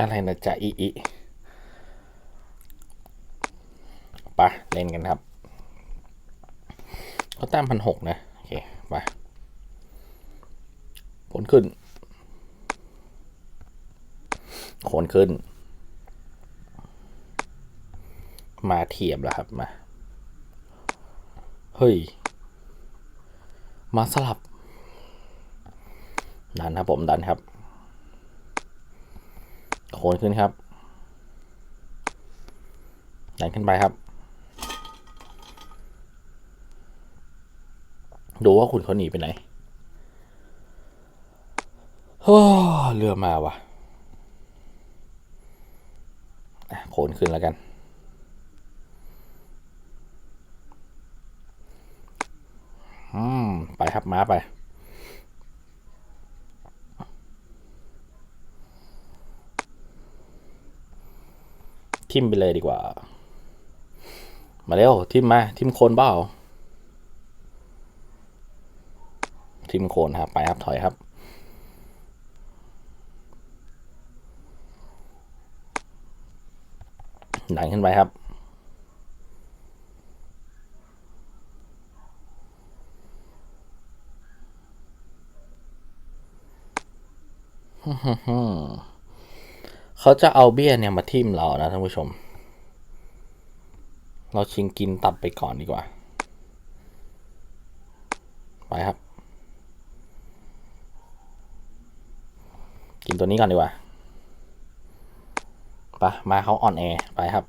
อะไรนะจ๊ะอีอีไปะเล่นกันครับเขาแต้มพันหกนะ โอเคไปผลขึ้นโคนขึ้น มาเทียมแล้วครับมา เฮ้ย มาสลับ ดันครับผมดันครับ โคนขึ้นครับดันขึ้นไปครับ ดูว่าคุณเขาหนีไปไหนโอ้เรือมาว่ะอะโคนขึ้นแล้วกัน อืม ไปครับ ม้าไป ทิมไปเลยดีกว่า มาเร็วทิมมา ทิมโคนเปล่าทิมโคนครับ ไปครับ ถอยครับดันขึ้นไปครับ เขาจะเอาเบี้ยเนี่ยมาทิ่มเรานะท่านผู้ชม เราชิงกินตัดไปก่อนดีกว่า ไปครับ กินตัวนี้ก่อนดีกว่าไปมาเขาอ่อนแอไปครับ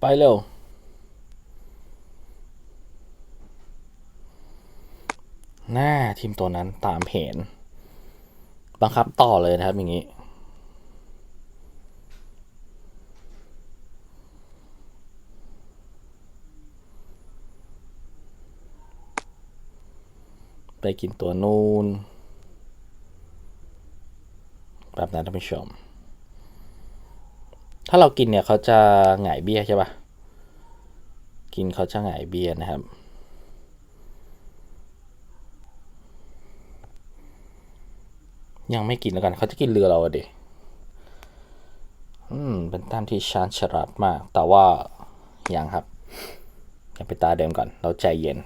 ไปเร็ว หน้าทีมตัวนั้นตามเพนบังคับต่อเลยนะครับอย่างนี้ ไปกินตัวนูนแบบนั้นท่านผู้ชม ถ้าเรากินเนี่ยเขาจะหงายเบี้ยใช่ปะกินเขาจะหงายเบี้ยนะครับ ยังไม่กินแล้วกัน เขาจะกินเรือเราอะดิอืม เป็นแต้มที่ชาญฉลาดมาก แต่ว่ายังครับ ยังไปตาเดิมก่อน เราใจเย็น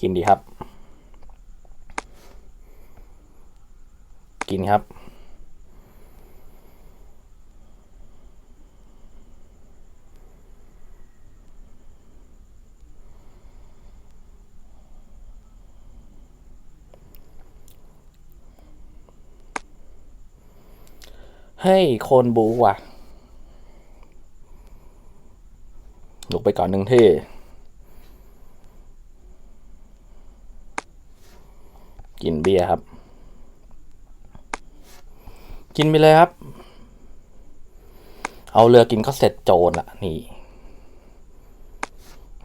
กินดีครับ กินครับ เฮ้ยโคนบูว่ะลุกไปก่อนหนึ่งที่กินเบียร์ครับ กินไปเลยครับ เอาเรือกินก็เสร็จโจรอะนี่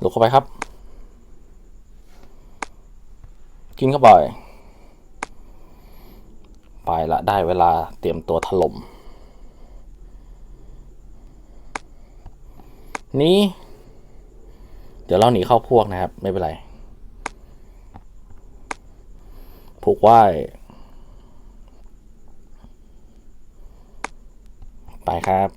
ลุกเข้าไปครับ กินเข้าไป ไปละได้เวลาเตรียมตัวถล่ม นี้เดี๋ยวเราหนีเข้าพวกนะครับ ไม่เป็นไรผูกว่ายไปครับ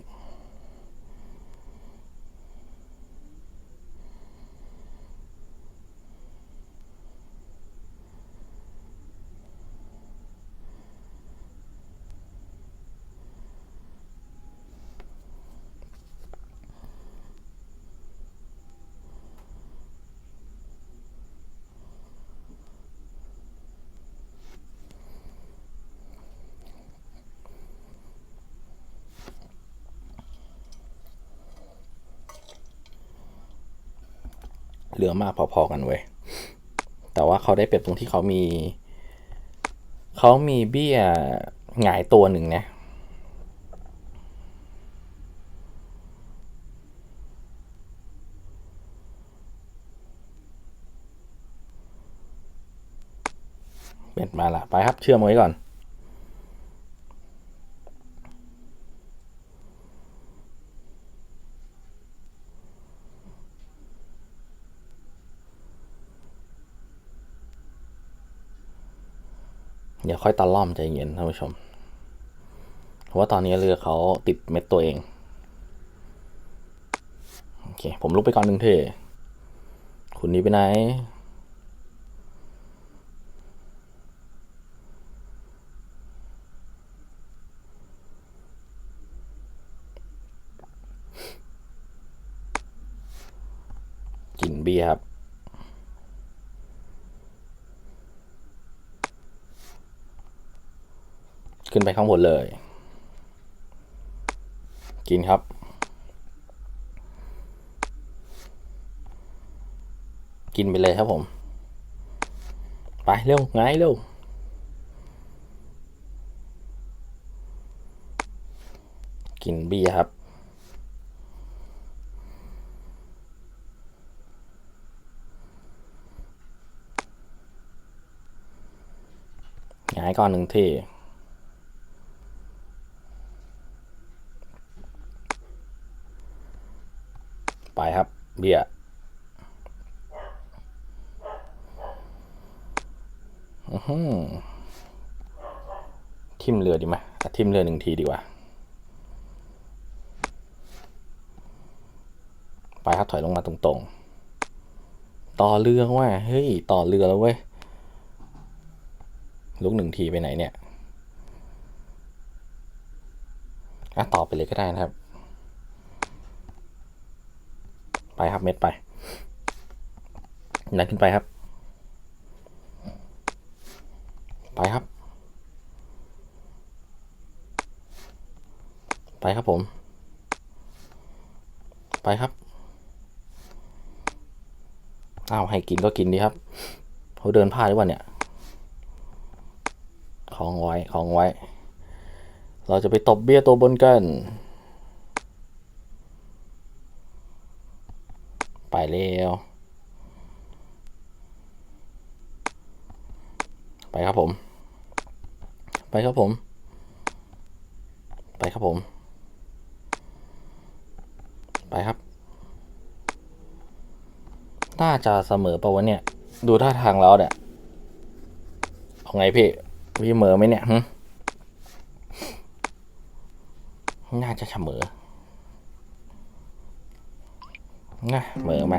เรือมากพอๆกันเว้ยแต่ว่าเขาได้เปรียบตรงที่เขามี เขามีเบี้ยหงายตัวหนึ่งเนี่ยเป็ดมาละไปครับเชื่อมไว้ก่อน เดี๋ยวค่อยตะล่อมใจเย็นท่านผู้ชม เพราะว่าตอนนี้เรือเขาติดเม็ดตัวเอง โอเค ผมลุกไปก่อนหนึ่งเทคุณนี้ไปไหน กินเบียร์ครับ ขึ้นไปข้างบนเลย กินครับกินไปเลยครับผม ไปเร็วไงเร็ว กินเบียร์ครับหงายก่อนหนึ่งที ไปครับ เบียทิมเรือดีไหมทิมเรือหนึ่งทีดีกว่า ไปครับถอยลงมาตรงๆ ต่อเรือว่า เฮ้ย ต่อเรือแล้วเว้ย ลุกหนึ่งทีไปไหนเนี่ย อะ ต่อไปเลยก็ได้นะครับ ไปครับเม็ดไปดันขึ้นไปครับ ไปครับ ไปครับผม ไปครับอ้าวให้กินก็กินดีครับเขาเดินพลาดหรือเปล่าเนี่ยของไว้ของไว้ เราจะไปตบเบี้ยตัวบนกัน ไปเร็วไปครับผม ไปครับผม ไปครับผม ไปครับ น่าจะเสมอปะวะเนี่ย ดูท่าทางแล้วเนี่ย เอาไงพี่ พี่เหมอไหมเนี่ยน่าจะเสมอ นะเหมอไหม